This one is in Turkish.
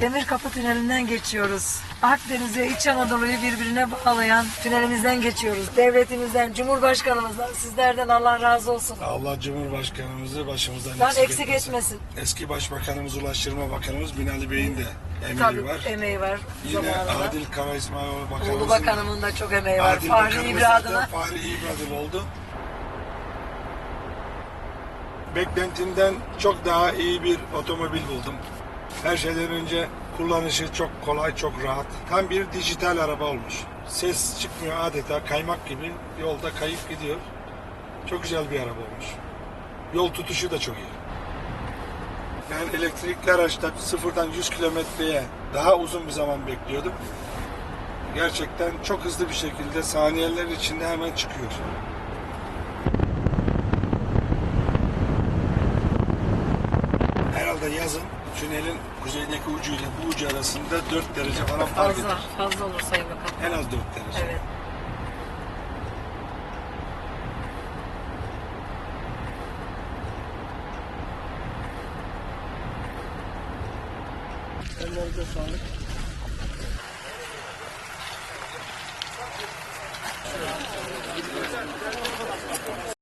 Demir Kapı Tüneli'nden geçiyoruz. Akdeniz'e İç Anadolu'yu birbirine bağlayan tünelimizden geçiyoruz. Devletimizden, Cumhurbaşkanımızdan, sizlerden Allah razı olsun. Allah Cumhurbaşkanımızı başımızdan Lan eksik, eksik etmesin. Eski Başbakanımız, Ulaştırma Bakanımız Binali Bey'in de emeği Tabii var. emeği var Yine zamanında. Adil Kara İsmailoğlu Bakanımızın Ulu Bakanımın da çok emeği var. Adil Fahri İbradına. Fahri İbradil oldu. Beklentimden çok daha iyi bir otomobil buldum. Her şeyden önce kullanışı çok kolay, çok rahat. Tam bir dijital araba olmuş. Ses çıkmıyor adeta kaymak gibi yolda kayıp gidiyor. Çok güzel bir araba olmuş. Yol tutuşu da çok iyi. Ben elektrikli araçta sıfırdan 100 kilometreye daha uzun bir zaman bekliyordum. Gerçekten çok hızlı bir şekilde saniyeler içinde hemen çıkıyor. Herhalde yazın tünelin kuzeydeki ucu ile bu ucu arasında 4 derece falan fark eder. Fazla, fazla olur Sayın Bakan. En az 4 derece. Evet. Ellerinize sağlık.